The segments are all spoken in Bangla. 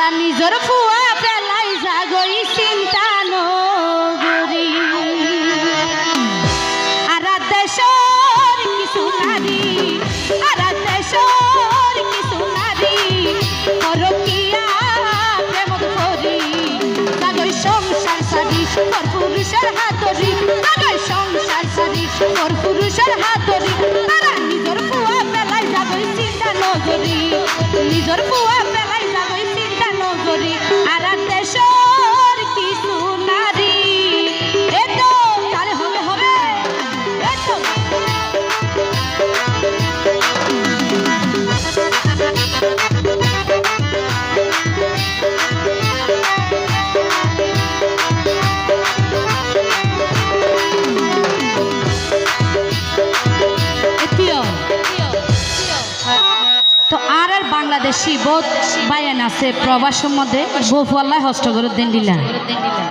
তারা ফুয়া পেলাই জাগই চিন্তা নগরী। আর দেশর কিছু নারী, আর দেশর কিছু নারী, পরকিয়া প্রেমত করি। জাগই সংসার সারি পর পুরুষের হাতরি। জাগই সংসার সারি পর পুরুষের ফুয়া পেলাই জাগই চিন্তা নগরী। নিজর ফুয়া নগরী বাংলাদেশি বোধ বায়ান আছে প্রবাস সম্বন্ধে বহুয়াল্লাহ হস্ত করে দেন দিলা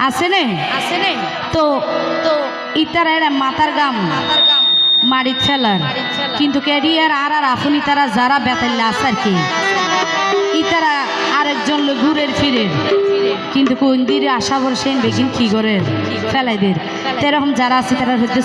আছে নে? আছে নে। তো তো ইতারা এরা মাতার গাম। মারি ফেলার কিন্তু ক্যারিয়ার আর আর আফুনি তারা যারা বেতাল্লা আছে আর কি। ইতারা আরেকজন লোক ঘুরের ফিরের কিন্তু কোন দিরে আশা ভরসেন বেগিন কি করে? ফেলাই দের তেরকম যারা আছে তারা হচ্ছে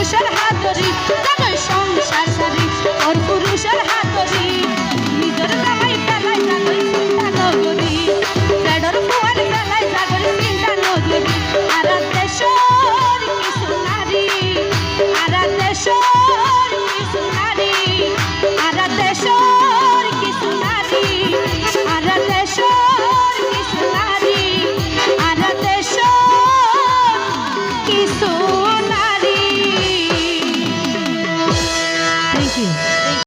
প্রেম করি যাগই